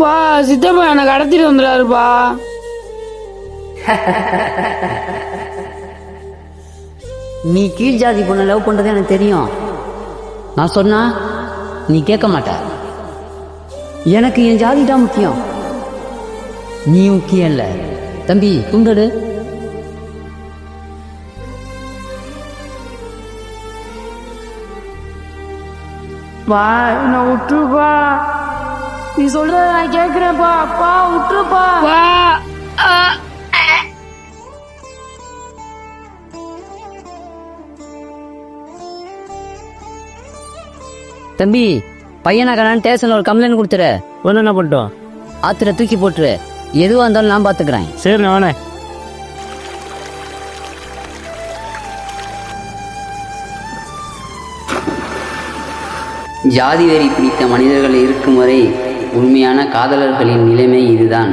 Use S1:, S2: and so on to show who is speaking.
S1: பா சித்தப்பா என்னை கடத்திட்டு வந்துடாருப்பா
S2: நீ கீழ் ஜாதி பொண்ணை லவ் பண்றது எனக்கு தெரியும். நான் சொன்னா நீ கேட்க மாட்ட. எனக்கு என் ஜாதி தான் முக்கியம். நீ முக்கியம் இல்ல. தம்பி துண்டடு
S1: பா என்னை விட்டுருப்பா நீ சொல்றத நான் கேட்கிறேன்ப்பா அப்பா விட்டுருப்பா பா
S2: தம்பி பையனா கண்ணான்னு ஸ்டேஷன்ல ஒரு கம்ப்ளைண்ட் கொடுத்துரு.
S3: ஒன்று என்ன பண்ணிட்டோம்?
S2: ஆத்துல தூக்கி போட்டுரு. எதுவா இருந்தாலும் நான் பாத்துக்கிறேன்.
S3: சரி நான்
S2: ஜாதி வெறி பிடித்த மனிதர்கள் இருக்கும் வரை உண்மையான காதலர்களின் நிலைமை இதுதான்.